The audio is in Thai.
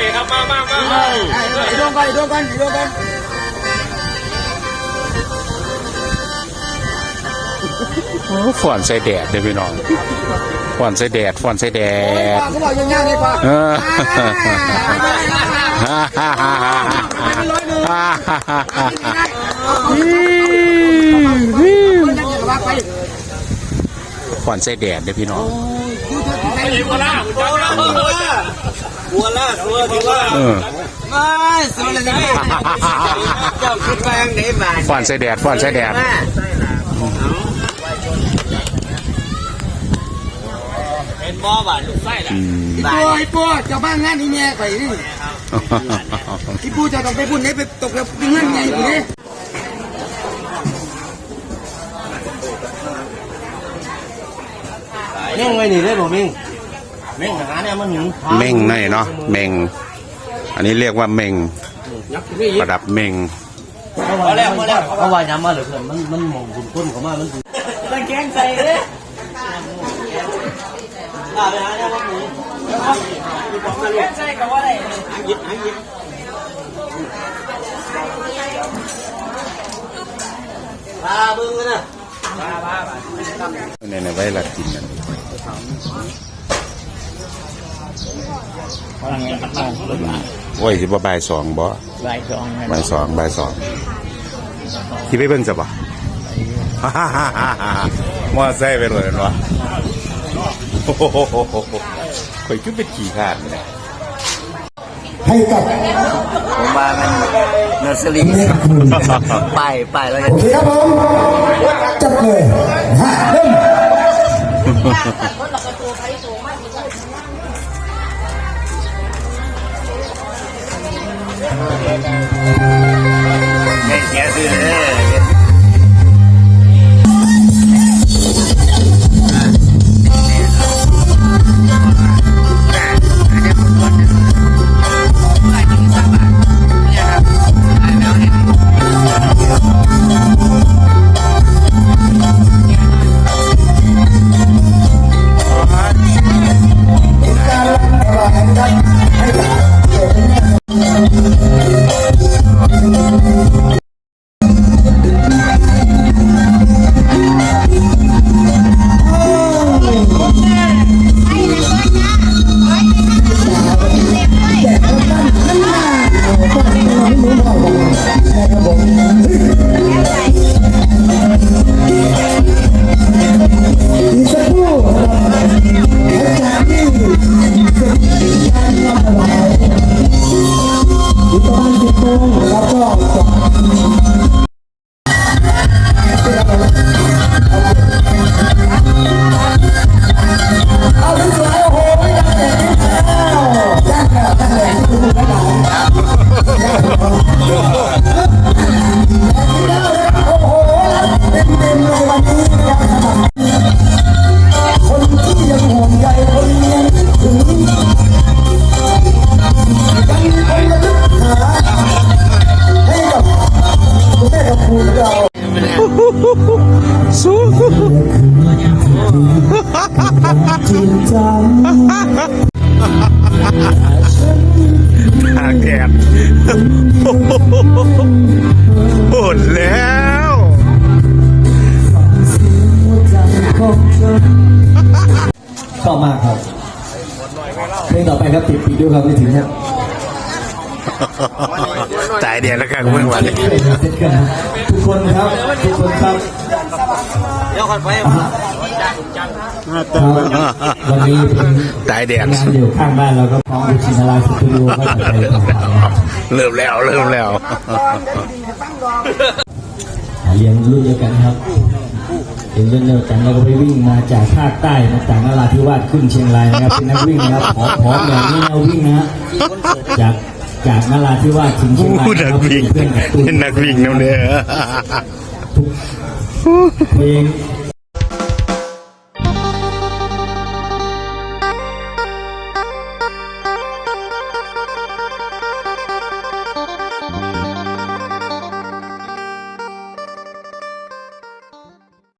ได้ครับมามามาไอ้ดวงกันไอ้ดวงกันไอ้ดวงกันโอ้ฝอนใส่แดดเด้อพี่น้องฝอนใส่แดดฝอนใส่แดดเขาบอกยังยังไงกว่าเออฝอนใส่แดดเด้อพี่น้อง หัวล่าหัวล่าหัวล่าหัวที่ว่าเออไม่สุดเลยนะเจ้าคิดว่ายังไงบ้างฝอนใส่แดดฝอนใส่แดด เป็นบ่บาดลูกไส้ละอืมไอ้ปูไอ้ปูเจ้าบ้านงานนี่แม่ไปนี่ไอ้ปูจะต้องไปพูดนี้ไปตกแล้วเงินไงกูนี่เม่งไว้นี่ได้บ่เม่ง เม่งหาเนี่ยมันหนึ่งเม่งในเนาะเม่ง อันนี้เรียกว่าเม่งประดับเม่งพอแล้วพอแล้วเพราะว่าย้ำมาเหลือเกินมันมันมองคุณต้นเขามามันคือมันแกงใส่เลยอ่าไปหาเนี่ยมันหนึ่งแกงใส่กับว่าอะไรยิบหายิบพาเบิ่งกันนะในในไว้ละกินนั่น โอ้ยสิบ่บ่ายสองบ่ใบสองบ่ายสองบ่ายสองที่ไปเบิ่งจะบ่มอไซค์ไปเลยเนาะโอ้โหข่อยคือเป็นขี้ขาดเนี่ยให้กับผมว่ามันเนอร์เซอรี่ไปไปแล้วกันโอเคครับผมจับเลยฮะเริ่ม Yes, it is. แกแกซื้อเลยค ทางแดดหมดแล้วชอมาครับเพลงต่อไปครับติดปีด้วยครับไม่ถึงครับตายเดียวแล้วกันเมื่อวันทุกคนครับ ทุกคนครับเดี๋ยวคนไป วันนี้เป็นตายแดดงานอยู่ข้างบ้านเราก็พร้อมชินาลาสตูดิโอก็จะไปทำข่าวนะครับเริ่มแล้วเริ่มแล้วเรียนรุ่นเดียวกันครับเรียนรุ่นเดียวกันเราก็ไปวิ่งมาจากภาคใต้มาจากนราธิวาสขึ้นเชียงรายนะครับเป็นนักวิ่งนะครับผอมๆแบบนี้แนววิ่งนะฮะจากจากนราธิวาสถึงเชียงรายพูดนักวิ่งเพื่อนกับตุ้เป็นนักวิ่งน้ำเนี่ยเพลง